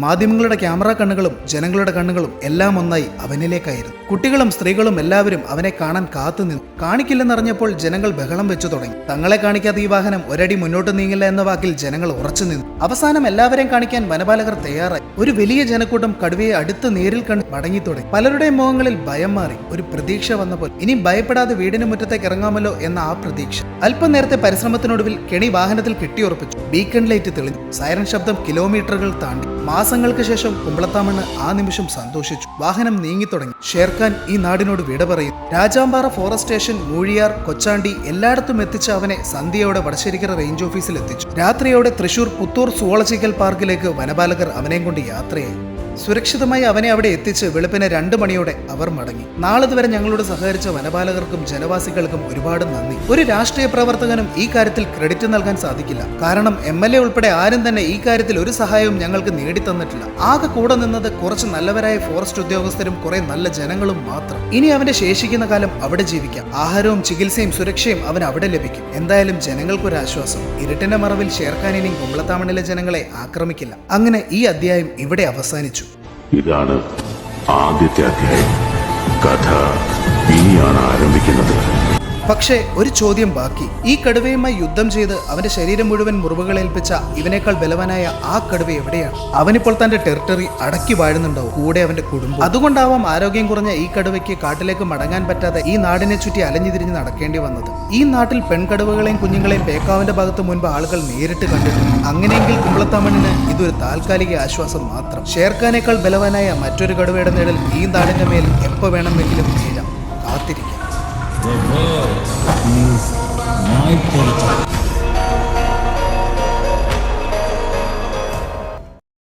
മാധ്യമങ്ങളുടെ ക്യാമറ കണ്ണുകളും ജനങ്ങളുടെ കണ്ണുകളും എല്ലാം ഒന്നായി അവനിലേക്കായിരുന്നു. കുട്ടികളും സ്ത്രീകളും എല്ലാവരും അവനെ കാണാൻ കാത്തുനിന്നു കാണിക്കില്ലെന്നറിഞ്ഞപ്പോൾ ജനങ്ങൾ ബഹളം വെച്ചു തുടങ്ങി. തങ്ങളെ കാണിക്കാത്ത ഈ വാഹനം ഒരടി മുന്നോട്ട് നീങ്ങില്ല എന്ന വാക്കിൽ ജനങ്ങൾ ഉറച്ചു നിന്നു. അവസാനം എല്ലാവരെയും കാണിക്കാൻ വനപാലകർ തയ്യാറായി. ഒരു വലിയ ജനക്കൂട്ടം കടുവയെ അടുത്ത് നേരിൽ കണ്ട് മടങ്ങി തുടങ്ങി. പലരുടെയും മുഖങ്ങളിൽ ഭയം മാറി. ഒരു പ്രതീക്ഷ വന്നപ്പോൾ ഇനി ഭയപ്പെടാതെ വീടിന് മുറ്റത്തേക്ക് ഇറങ്ങാമല്ലോ എന്ന ആ പ്രതീക്ഷ. അല്പം നേരത്തെ പരിശ്രമത്തിനൊടുവിൽ കെണി വാഹനത്തിൽ കെട്ടിയുറപ്പിച്ചു. ബീക്കൺ ലൈറ്റ് തെളിഞ്ഞു. സൈറൻ ശബ്ദം കിലോമീറ്ററുകൾ താണ്ടി. മാസങ്ങൾക്ക് ശേഷം കുമ്പളത്താമണ്ണ് ആ നിമിഷം സന്തോഷിച്ചു. വാഹനം നീങ്ങിത്തുടങ്ങി ഷേർഖാൻ ഈ നാടിനോട് വിട പറയും. രാജാമ്പാറ ഫോറസ്റ്റ് സ്റ്റേഷൻ മൂഴിയാർ കൊച്ചാണ്ടി എല്ലായിടത്തും എത്തിച്ച അവനെ സന്ധ്യയോടെ വടശ്ശേരിക്കര റേഞ്ച് ഓഫീസിൽ എത്തിച്ചു. രാത്രിയോടെ തൃശൂർ പുത്തൂർ സുവോളജിക്കൽ പാർക്കിലേക്ക് വനപാലകർ അവനെയും കൊണ്ട് യാത്രയായി. സുരക്ഷിതമായി അവനെ അവിടെ എത്തിച്ച് വെളുപ്പിന് രണ്ട് മണിയോടെ അവർ മടങ്ങി. നാളിതുവരെ ഞങ്ങളോട് സഹകരിച്ച വനപാലകർക്കും ജനവാസികൾക്കും ഒരുപാട് നന്ദി. ഒരു രാഷ്ട്രീയ പ്രവർത്തകനും ഈ കാര്യത്തിൽ ക്രെഡിറ്റ് നൽകാൻ സാധിക്കില്ല. കാരണം എം എൽ എ ഉൾപ്പെടെ ആരും തന്നെ ഈ കാര്യത്തിൽ ഒരു സഹായവും ഞങ്ങൾക്ക് നേടിത്തന്നിട്ടില്ല. ആകെ കൂടെ നിന്നത് കുറച്ച് നല്ലവരായ ഫോറസ്റ്റ് ഉദ്യോഗസ്ഥരും കുറെ നല്ല ജനങ്ങളും മാത്രം. ഇനി അവന്റെ ശേഷിക്കുന്ന കാലം അവിടെ ജീവിക്കാം. ആഹാരവും ചികിത്സയും സുരക്ഷയും അവൻ അവിടെ ലഭിക്കും. എന്തായാലും ജനങ്ങൾക്കൊരു ആശ്വാസം ഇരുട്ടിന്റെ മറവിൽ ഷേർഖാനിനെയും കുമ്പളത്താമണിലെ ജനങ്ങളെ ആക്രമിക്കില്ല. അങ്ങനെ ഈ അധ്യായം ഇവിടെ അവസാനിച്ചു. ഇതാണ് ആദ്യത്തെ അധ്യായം. കഥ ഇനിയാണ് ആരംഭിക്കുന്നത്. പക്ഷേ ഒരു ചോദ്യം ബാക്കി. ഈ കടുവയുമായി യുദ്ധം ചെയ്ത് അവന്റെ ശരീരം മുഴുവൻ മുറിവുകളേൽപ്പിച്ച ഇവനേക്കാൾ ബലവാനായ ആ കടുവ എവിടെയാണ്? അവനിപ്പോൾ തന്റെ ടെറിട്ടറി അടക്കി വാഴുന്നുണ്ടാവും കൂടെ അവന്റെ കുടുംബം അതുകൊണ്ടാവാം ആരോഗ്യം കുറഞ്ഞ ഈ കടുവയ്ക്ക് കാട്ടിലേക്ക് മടങ്ങാൻ പറ്റാതെ ഈ നാടിനെ ചുറ്റി അലഞ്ഞു തിരിഞ്ഞ് നടക്കേണ്ടി വന്നത്. ഈ നാട്ടിൽ പെൺകടുവകളെയും കുഞ്ഞുങ്ങളെയും പേക്കാവിന്റെ ഭാഗത്ത് മുൻപ് ആളുകൾ നേരിട്ട് കണ്ടിട്ടുണ്ട് അങ്ങനെയെങ്കിൽ കുമ്പളത്താമണ്ണിന് ഇതൊരു താൽക്കാലിക ആശ്വാസം മാത്രം. ഷേർഖാനേക്കാൾ ബലവാനായ മറ്റൊരു കടുവയുടെ നേടൽ ഈ നാടിന്റെ മേൽ എപ്പോ വേണമെങ്കിലും ചെയ്യാം കാത്തിരിക്കാം. My apologize.